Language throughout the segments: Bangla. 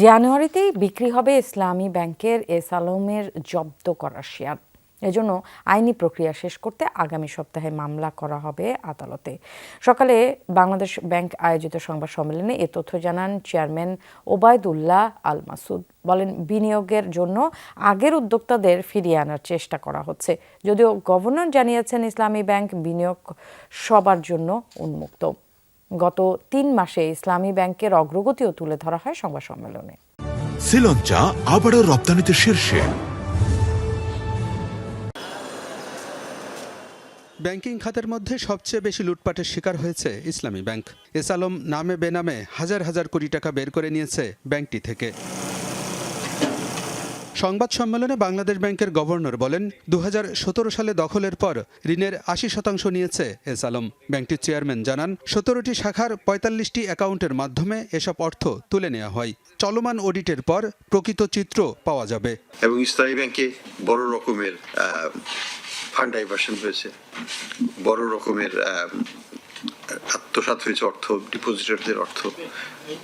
জানুয়ারিতেই বিক্রি হবে ইসলামী ব্যাংকের এস আলমের জব্দ করা শেয়ার। এজন্য আইনি প্রক্রিয়া শেষ করতে আগামী সপ্তাহে মামলা করা হবে আদালতে। সকালে বাংলাদেশ ব্যাংক আয়োজিত সংবাদ সম্মেলনে এ তথ্য জানান চেয়ারম্যান ওবায়দুল্লাহ আল মাসুদ বলেন, বিনিয়োগের জন্য আগের উদ্যোক্তাদের ফিরিয়ে আনার চেষ্টা করা হচ্ছে। যদিও গভর্নর জানিয়েছেন, ইসলামী ব্যাংক বিনিয়োগ সবার জন্য উন্মুক্ত। গত তিন মাসে ইসলামী ব্যাংকের অগ্রগতিও তুলে ধরা হয় সংবাদ সম্মেলনে। শ্রীলঞ্চা আবারও রপ্তানিতে শীর্ষে। ব্যাংকিং খাতের মধ্যে সবচেয়ে বেশি লুটপাটের শিকার হয়েছে ইসলামী ব্যাংক। এস আলম নামে বেনামে হাজার হাজার কোটি টাকা বের করে নিয়েছে ব্যাংকটি থেকে। সংবাদ সম্মেলনে বাংলাদেশ ব্যাংকের গভর্নর বলেন দু হাজার সতেরো সালে দখলের পর ঋণের আশি শতাংশ নিয়েছে এস আলম। ব্যাংকটির চেয়ারম্যান জানান, সতেরোটি শাখার পঁয়তাল্লিশটি অ্যাকাউন্টের মাধ্যমে এসব অর্থ তুলে নেওয়া হয়। চলমান অডিটের পর প্রকৃত চিত্র পাওয়া যাবে। এবং ইসলামী ব্যাংকে বড় রকমের ফান্ড ডাইভার্সন হয়েছে। বড় রকমের আহ, আত্মসাৎ হয়েছে অর্থ ডিপোজিটারদের অর্থ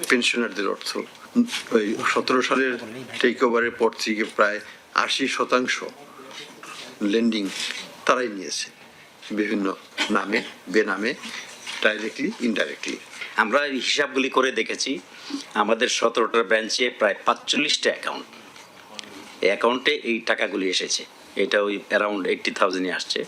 পেনশনারদের অর্থ। ওই সতেরো সালের টেক ওভারের পর থেকে প্রায় আশি শতাংশ লেন্ডিং তারাই নিয়েছে বিভিন্ন নামে বেনামে ডাইরেক্টলি ইনডাইরেক্টলি আমরা এই হিসাবগুলি করে দেখেছি আমাদের সতেরোটা ব্রাঞ্চে প্রায় পাঁচচল্লিশটা অ্যাকাউন্ট অ্যাকাউন্টে এই টাকাগুলি এসেছে এটা ওই অ্যারাউন্ড এইট্টি থাউজেন্ডে আসছে।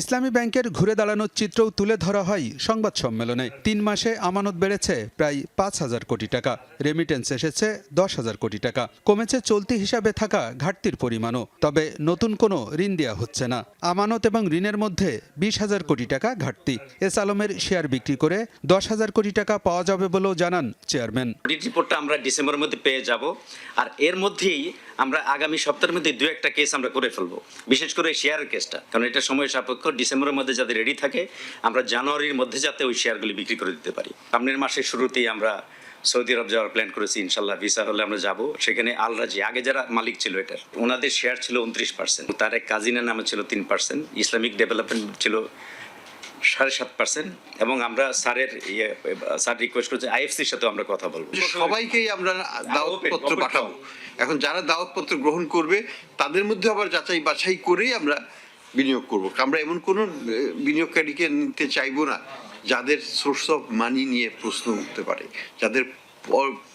ইসলামী ব্যাংকের ঘুরে দাঁড়ানোর চিত্রও তুলে ধরা হয় সংবাদ সম্মেলনে। তিন মাসে আমানত বেড়েছে প্রায় পাঁচ হাজার কোটি টাকা রেমিটেন্স এসেছে দশ হাজার কোটি টাকা, কমেছে চলতি হিসাবে থাকা ঘাটতির পরিমাণও। তবে নতুন কোনো ঋণ দেওয়া হচ্ছে না। আমানত এবং ঋণের মধ্যে বিশ হাজার কোটি টাকা ঘাটতি। এস আলমের শেয়ার বিক্রি করে দশ হাজার কোটি টাকা পাওয়া যাবে বলেও জানান চেয়ারম্যান। রিপোর্টটা আমরা ডিসেম্বরের মধ্যে পেয়ে যাব। আর এর মধ্যেই আমরা আগামী সপ্তাহের মধ্যে দু একটা কেস আমরা করে ফেলব। বিশেষ করে শেয়ারের কেসটা কারণ এটা সময় সাপেক্ষ। ডিসেম্বরের মধ্যে যাতে রেডি থাকে আমরা জানুয়ারির মধ্যে যাতে ওই শেয়ারগুলি বিক্রি করে দিতে পারি। সামনের মাসের শুরুতেই আমরা সৌদি আরব যাওয়ার প্ল্যান করেছি ইনশাল্লাহ ভিসা হলে আমরা যাব। সেখানে আলরাজি আগে যারা মালিক ছিল এটার ওনাদের শেয়ার ছিল উনত্রিশ পার্সেন্ট তার এক কাজিনের নামে ছিল তিন পার্সেন্ট ইসলামিক ডেভেলপমেন্ট ছিল সাড়ে সাত পার্সেন্ট এবং আমরা স্যারের ইয়ে স্যার রিকোয়েস্ট করছি আইএফসির সাথে আমরা কথা বলব। সবাইকেই আমরা দাওয়াতপত্র পাঠাবো। এখন যারা দাওয়াতপত্র গ্রহণ করবে তাদের মধ্যে আবার যাচাই বাছাই করেই আমরা বিনিয়োগ করব। আমরা এমন কোনো বিনিয়োগকারীকে নিতে চাইব না, যাদের সোর্স অফ মানি নিয়ে প্রশ্ন উঠতে পারে, যাদের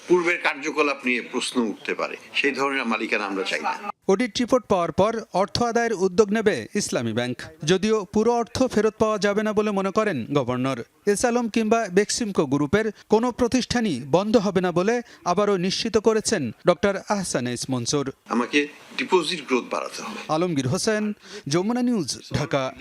পূর্বের কার্যকলাপ নিয়ে প্রশ্ন উঠতে পারে। সেই ধরনের মালিকানা আমরা চাই না। অডিট রিপোর্ট পাওয়ার পর অর্থ আদায়ের উদ্যোগ নেবে ইসলামী ব্যাংক। যদিও পুরো অর্থ ফেরত পাওয়া যাবে না বলে মনে করেন গভর্নর। এস আলম কিংবা বেক্সিমকো গ্রুপের কোনো প্রতিষ্ঠানই বন্ধ হবে না বলে আবারও নিশ্চিত করেছেন ডক্টর আহসান এস মনসুর। আমাকে ডিপোজিট গ্রোথ বাড়াতে হবে। আলমগীর হোসেন যমুনা নিউজ ঢাকা.